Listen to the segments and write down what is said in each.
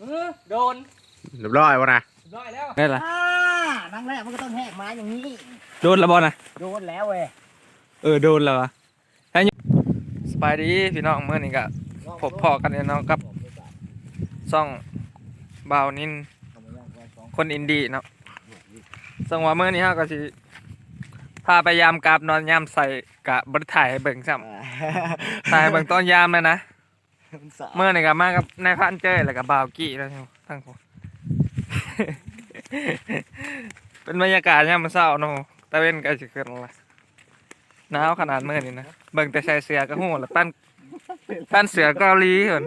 เออโดนเรียบร้อยวะนะร้อยแล้วได้ละอ่านั่งแรกมันก็ต้องแหกไม้อย่างนี้ โดนและบอลนะโดนแล้วเว้ยเออโดนแล้วอะให้ยสบายดีพี่น้องเมื่อนี้ก็พบพอกันเนี่ยเนาะกับซ่องบาวนินคนอินดี้เนาะสังว่าเมื่อนี้ฮะก็สิพาไปยามกราบนอนยามใส่กะบริถ่ายให้เบิ่งซ้ำถ่ายให้เบิ่งตอนยามเลยนะ เมื่อนี่ก็มากับนายพันเจ้ยแล้วก็บ่าวกี้แล้วทั้งผมเป็นบรรยากาศยามมื้อเช้าเนาะตะเว้นก็สิขึ้นละหนาวขนาดมื้อนี้นะเบิ่งแต่ใส่เสื้อก็ฮู้แล้วปั้นปั้นเสื้อเกาหลีเพิ่น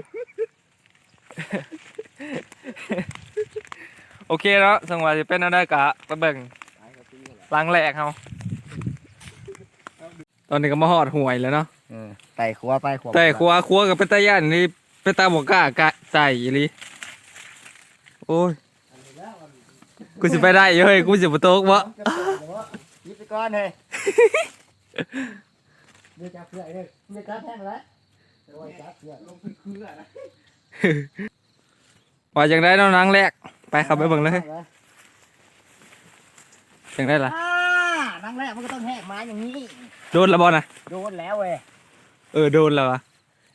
โอเคเนาะสังว่าสิเป็นอันใดก็ไปเบิ่งหลังแรกเฮาตอนนี้ก็มาฮอดห่วยแล้วเนาะเออ ไต่ขัวไปขัวแต่ครัวครัวกับเป็นตาย่านนี่เป็นตาบอกกล้ากะใจอีหลีโอ้ยกูสิไปได้อยู่เฮ้ยกูสิบ่ตกบ่ยิบไปก่อนเลยเดี๋ยวจับเพื่อนเลยเดี๋ยวจับแทงแล้วเดี๋ยวจับเพื่อนลงพื้นคืออะไรว่าจังได้เนาะนางแรก ไปเขับไปเบิ่งเลยจังได้ล่ะอ่านั่งแรกมันก็ต้องแหกไม้อย่างนี้ โดนและบ่น่ะโดนแล้วเว้ย เออโดนแล้วอะ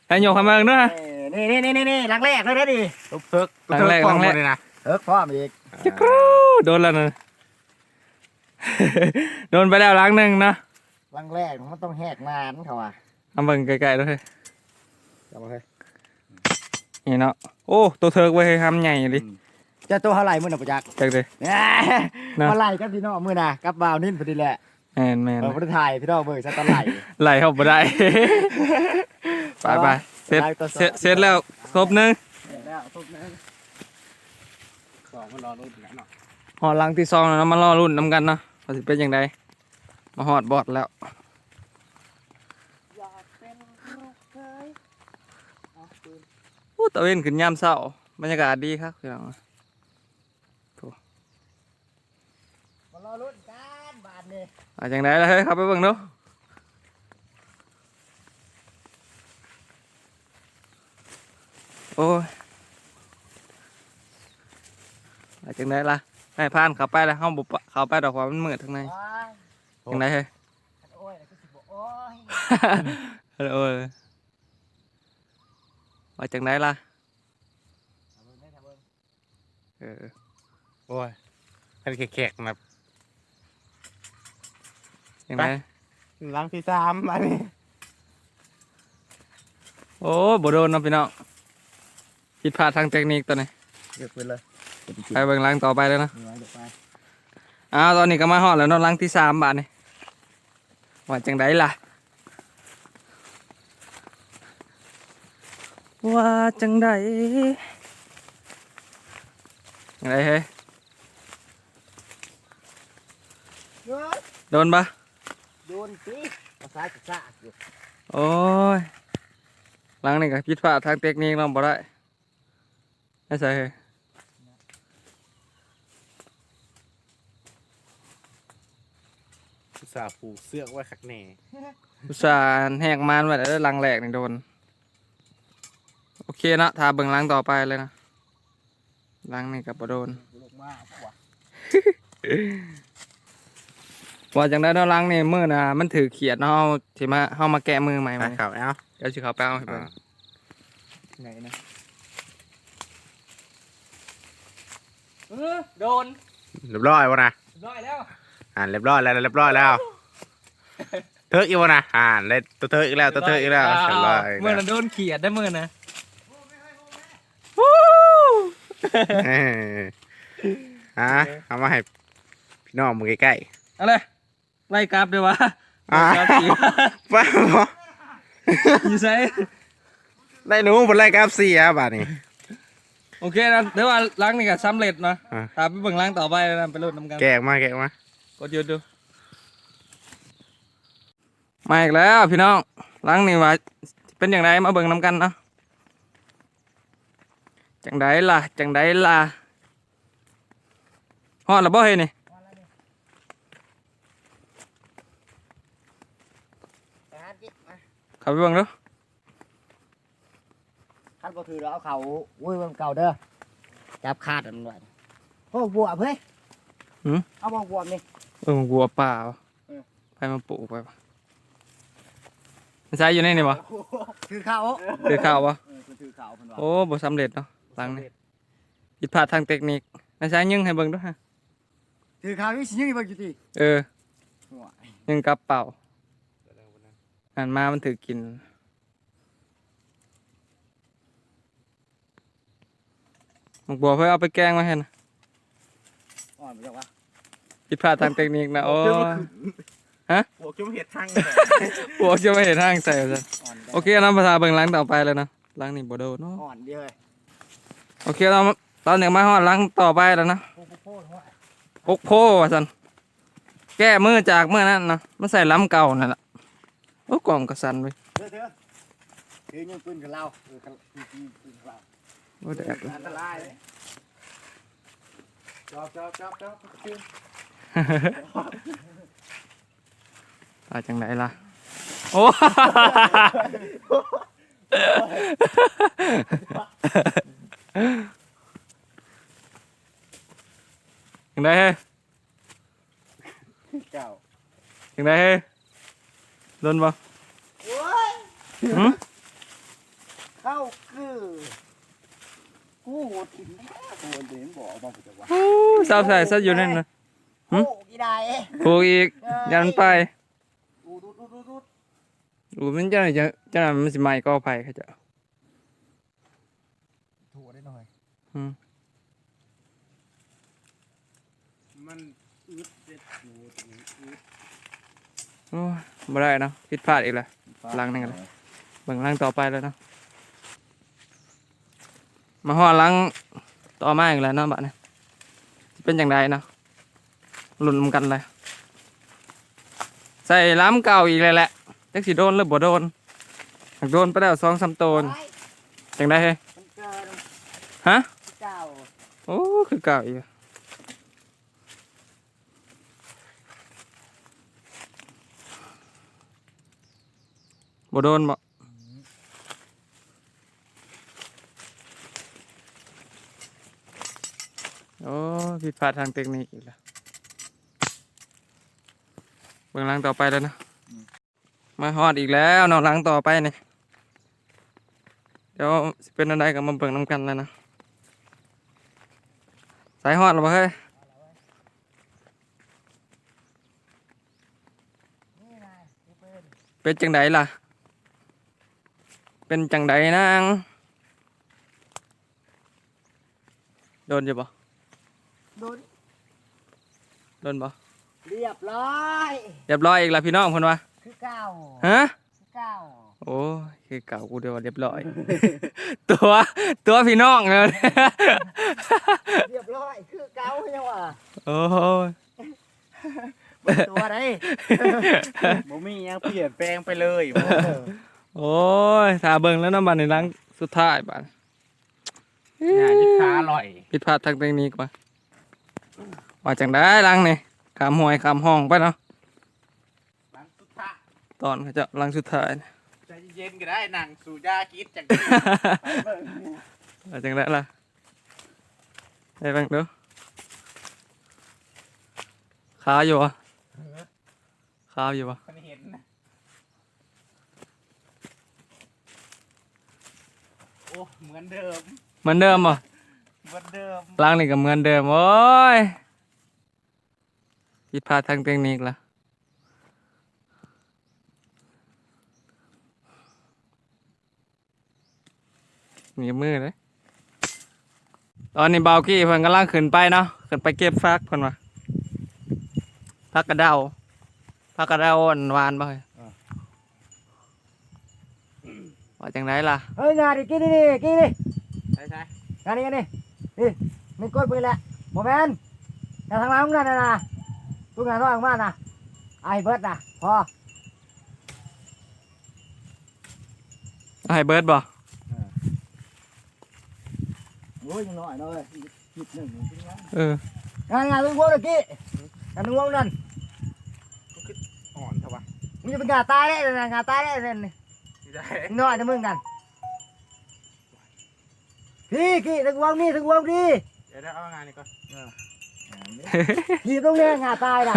ให้โยกเข้ามาเบิ่งเด้อเออนี่นี่นี่นี่นี่นั่งแรกเลยนะดิตุ๊กเทิกครั้งแรกครั้งแรกเลยนะเอิกพร้อมอีกจักรูโดนแล้วน่ะโดนไปแล้วหลังหนึงนะนั่งแรกมันต้องแหกนานเขาอะเอาเบิ่งไกลๆด้วยจับมาเลยนี่เนาะโอ้ตัวเทิร์กไว้ให้ทำใหญ่ดิจะตัวเท่าไหร่มื่อน่ะประจักษ์จักเลยเนี่ยนะเท่าไหร่ครับพี่น้องมื่อน่ะกับบาวนิ่นพอดีแหละแมนแมนเออพอดีถ่ายพี่น้องเบิกซะตอนไหลไหลเข้าไปได้ ไปไปเสร็จได้ตัวสองเสร็จเสร็จแล้วครบหนึงแล้วทุกนั้นสองมันรอรุ่นแล้วเนาะหอดหลังที่สองแล้วเนาะมารอรุ่นน้ำกันเนาะว่าสิเป็นยังไงมาหอดบอดแล้วอยากเป็นลูกเคยเอาปืนโอ้ตะเวนขึ้นยามเช้าบรรยากาศดีครับพี่น้องมารอรุ่นกันบาทนี่ อาจังไดแล้วเฮ้ยครับไปเบิ่งดู โอ้ยอาจังไดล่ะให้ผ่านเข้าไปแล้วเฮาบ่ปะเข้าไปดอกว่ามันมืดทั้งในว้ายจังไดเฮ้ยโอ้ยแล้วก็สิบอกโอ้ยเออว่าจังไดล่ะทำเบิ่งได้ทำเบิ่งเออโอ้ยเป็นแขกๆนะจังไดหลังที่สามอันนี้โอ้บ่โดนเนาะพี่น้อง ผิดพลาดทางเทคนิคตัวนี้เก็บไปเลยเก็บไปกินไปเบิ่งหลังต่อไปเลยเนาะเนื้อเดี๋ยวไปอ้าวตอนนี้ก็มาฮอดแล้วเนาะหลังที่สามบาทนี่ว่าจังไดล่ะ ว่าจังไดจังไดเฮ้ยเฮ้ยโดนปะโดนสิภาษาจะซ่าอยู่โอ้ยหลังนี่ก็ผิดพลาดทางเทคนิคเราบ่ได้ ไม่ใช่เฮ้ยอุตส่าห์ผูกเสื้อไว้ขักแหน่อุตส่าห์แหกมานไว้แล้วหลังแหลกนี่โดน โอเคเนาะถ้าเบิ่งหลังต่อไปเลยนะหลังนี่ก็บ่โดนลูกมากกว่าว่าจังได้เนาะหลังนี่มือน่ะมันถือเขียดเนาะเฮาสิมาเฮามาแกะมือใหม่ไปมาข่าวเอาเดี๋ยวสิเขาไปเอาให้เบิ่งอ่าไหนนะ ออโดนเรียบร้อยวะนะร้อยแล้วอ่านเรียบร้อยแล้วเรียบร้อยแล้วเทิกอีกวะนะอ่านเลยตัวเทิกอีกแล้วตัวเทิกอีกแล้วเรียบร้อยมือน่ะโดนเขียดได้มือนะเอออะเอามาให้พี่น้องมือใกล้เอาเลยไล่กราฟด้วยวะๆอ่าไล่กราฟสิป้าบออยู่ไสได้หนูบนไล่กราฟสี่อะบาทนี้ โอเคนะเดี๋ยวว่าหลังนี่ก็สำเร็จเนาะอ่าถ้าไปเบิ่งหลังต่อไปนะไปรุ่นน้ำกันแกะออกมาแกะออกมากดหยุดดูมาอีกแล้วพี่น้องหลังนี่ว่าเป็นอย่างไรมาเบิ่งน้ำกันเนาะจังไดล่ะจังไดล่ะฮอดแล้วบ่เฮ้ยนี่ไปหาจิ๊กมาเข้าไปเบิ่งดู ขั้นก็ถือเราเอาเขาอุ้ยมันเก่าเด้อจับขาดมันไว้โอ้บวบเฮ้ยหืม เอาบวบวบนี่ เออวัวป่าวะเออ ไปมาปลูกไปปะมันใช้อยู่ในนี่วะถือเขาคือข้าววะเออคือถือเขาเพิ่นว่าโอ้บ่สำเร็จเนาะหลังนี้ผิดพลาดทางเทคนิคมันใช้ยิงให้เบิ่งด้วยฮะถือเขาวิสิยังอีกบ่อยู่ติเออหัวยิงกระเป๋าอ่านมามันถือกิน หมกบัวเพื่อเอาไปแกล้งมาให้นะอ่อนไปจังวะผิดพลาดทางเทคนิคนะโอ้ยหัวจุ่มเห็ดทางพวกจะไม่เห็นทางใส่ซะอ่อนได้โอเคน้ำภาษาเบิ่งหล้างต่อไปเลยนะหล้างนี่บ่โดนเนาะอ่อนเดียวเลยโอเคเราเราเนี่ยมาฮอดหล้างต่อไปแล้วนะโอ้โหหัวพกโพว่าซั่นแก้มือจากมือนั้นนะมันใส่ล้ำเก่านั่นแหละโอ้กล่องกระสันไปเด้อเด้อถือยังปืนกับเราเออกับปืนปืนกับเรา โอ้แดดอันตรายเลยจอบจอบจอบจอบจอบตายจังไหนล่ะ โอ้ยังไงเฮ้ยเก่ายังไงเฮ้ยโดนบ่โอ้ยหืมเข้า คือกูโหดถิ่นแท้กูโหดถิ่นบอกบอกกูจะว่าโอ้สาวใส่ซะอยู่นั่นนะหึโอ้กี่ได้เอ้ยผูกอีกยันไปดูดูดูดูดูอูมันจะจะจะมันสิใหม่ก็ไผ่เขาจะถั่วได้หน่อยอืมมันอึดเด็ดอยู่อึดโอ้ยบ่ได้เนาะผิดพลาดอีกแล้วล้างนั่นก็ได้เบิ่งล่างต่อไปแล้วเนาะ มาห่อดหล้างต่อมาอีกแล้วเนาะบัดนี้สิเป็นอย่างไรเนาะหลุนกันเลย ใส่ล้ำเก่าอีกเลยแหละจักสิโดนหรือบ่โดนหากโดนไปแล้วสองสามโตนไว้จังได้เฮ้ยมันเกินฮะเก่าโอ้คือเก่าอีกบ่โดนบ่โอ้ ผิดพลาดทางเทคนิคอีกแล้วเบื้องหลังต่อไปแล้วนะ มาฮอดอีกแล้วเนอนหลังต่อไปนี่เดี๋ยวสิเป็นอะไรกับมาเบิ่งน้ำกันแล้วนะ สายฮอดหรอเฮ้ยนี่ไงกูเป็นเป็นจังไดล่ะ เป็นจังไดนางโดนอยู่บ่ โดนโดนบ่เรียบร้อยเรียบร้อยอีกแล้วพี่น้องเพิ่นว่าคือเก่าฮะคือเก่าโอ้ยคือเก่ากูเดียวาเรียบร้อย ตัวตัวพี่น้องเลยเรียบร้อยคือเก่ายังวะโอ้ยตัวไหนบ่มีหยังเปลี่ยนแปลงไปเลยโอ้ยถ้าเบิ่งแล้วน้ำบัดในหลังสุดท้ายบัดงานยิบขาอร่อยผิดพลาดทางเทคนิคว่ะ ว่าจังได้หลังนี่ขามหวยขามห้องไปเนาะหลังสุดท้ายตอนเขาจะหลังสุดท้ายใจเย็นๆก็ได้นั่งสู่ยาคิดจังว่าจังได้ล่ะได้บ้างเด้อขาอยู่วะขาอยู่วะมันเห็นนะโอ้เหมือนเดิมเหมือนเดิมป่ะเหมือนเดิม ล้างนี่ก็เหมือนเดิมโอ้ย ผิดพลาดทางเทคนิคละหนีบมือเลยตอนนี้เบากี้เพิ่นกำลังขึ้นไปเนาะขึ้นไปเก็บฟักเพิ่นว่าพักกระเดาพักกระเดาอ่อนหวานบ่เฮ้ยว่าจังไดล่ะเฮ้ยงานดิกินนี่ดิกินนี่ใช่ใช่งานนี้กันนี่นี่นี่กดปืนแหละโมเมนต์แต่ทางหลังนั่นน่ะ นะทุกงานต้องออกมานะไอ้เบิร์ดนะพอให้เบิร์ดบ่โอ้ยยังน้อยเลยหยิบหนึ่งเอองานงานลุงพวกเมื่อกี้งานลุงพวกนั่นอ่อนเถอะวะมึงจะเป็นงานตายได้เลยนะงานตายได้เลยนี่ไม่ได้ยังน้อยนะมึงนั่นพี่กี้ถึงวงนี่ถึงวงนี่ดี๋ยวได้เอางานนี่ก่อน ทีตรงนี้งาตายน่ะ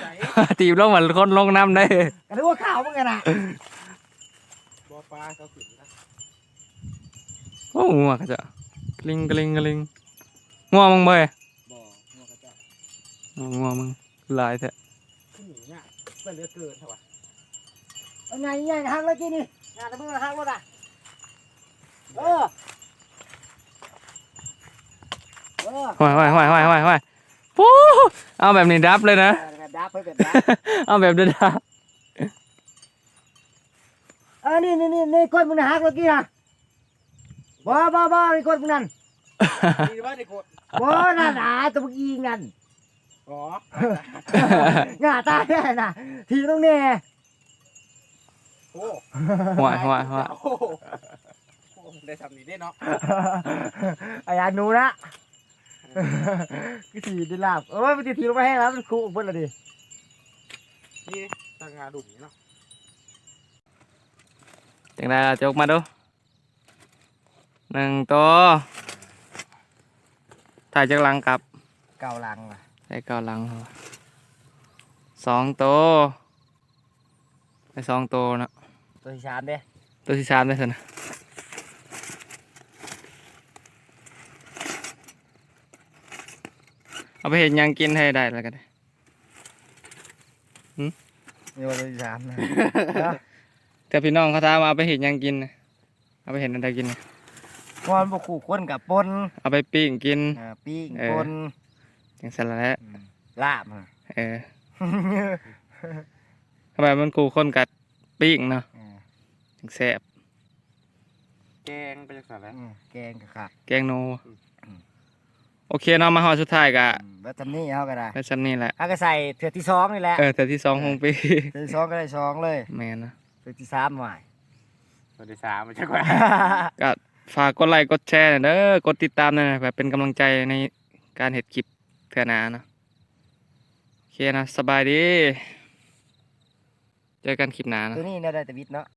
ใจตีบลงเหมือนคนลงน้ำได้กันนึกว่าข่าวมึงกันน่ะบ่ปลาเขาขึ้นนะโอ้งัวก็จะกลิงกลิงกลิงงัวมึงเบ่ยบ่งัวกระเจ้างัวมึงหลายแท้ขึ้นหนีเนี่ยเป็นเหลือเกินเท่าไหร่เอาไงไงหักเมื่อกี้นี่งานแต่มึงหักรถอะเออเออห้อยห้อยห้อยห้อยห้อยห้อยปู๊ เอาแบบนี้ดับเลยนะดับไปเป็นดับเอาแบบเดินดับเออนี่นี่นี่นี่กดมึงนะฮักเมื่อกี้นะบ่บ่บ่นี่กดมึงนั่นดีว่าได้กดบ่นั่นอะตัวมึงยิงนั่นอ๋อหน้าตาแน่น่ะ ทีตรงนี้โอ้ห้อยห้อยห้อยโอ้โหโอ้ได้ทำนี้ได้เนาะไอ้อันหนูนะ คือทีได้ลาบเออมันทีทีลงไปให้แล้วมันคู่เพิ่นละดินี่ตั้งงานดุ่มนี่เนาะจังได้ล่ะจกมาดูหนึ่งตัวถ่ายจากหลังกลับเก่าหลังว่ะใส่เก้าหลังเหรอสองตัวไอ้สองตัวนะตัวที่สามเด้ตัวที่สามได้สินะ เอาไปเห็นยังกินให้ได้แล้วกันนี่ว่าตัวที่สามนะแต่พี่น้องเขาถามว่าเอาไปเห็นยังกินนะเอาไปเห็นอะไรกินนะเพราะมันบ่คู่คนกับปนเอาไปปิ้งกินเออปิ้งเออปนอย่างสละแหละมลาบอะเออทำไมมันกูคนกัดปิ้งเนาะเออถึงแซ่บแกงไปจากสารแล้วอืมแกงกับข้าวแกงโนอืมโอเคเนาะมาหอดสุดท้ายกะ อืมแล้วทำนี่เอาก็ได้แล้วชั้นนี่แหละเอาก็ใส่เถื่อที่สองนี่แหละเออแต่ที่สองของปีเถื่อที่สองก็ได้สองเลยแมนนะ เถื่อที่สามหน่อยตัวที่สามมันจะกว่า ก็ฝากกดไลค์กดแชร์หน่อยเด้อกดติดตามหน่อยนะแบบเป็นกำลังใจในการเห็ดคลิปเถื่อหนาเนาะโอเคนะ สบายดี เจอกันคลิปหน้านะ ตัวนี้เนี่ยได้แต่วิทย์เนาะ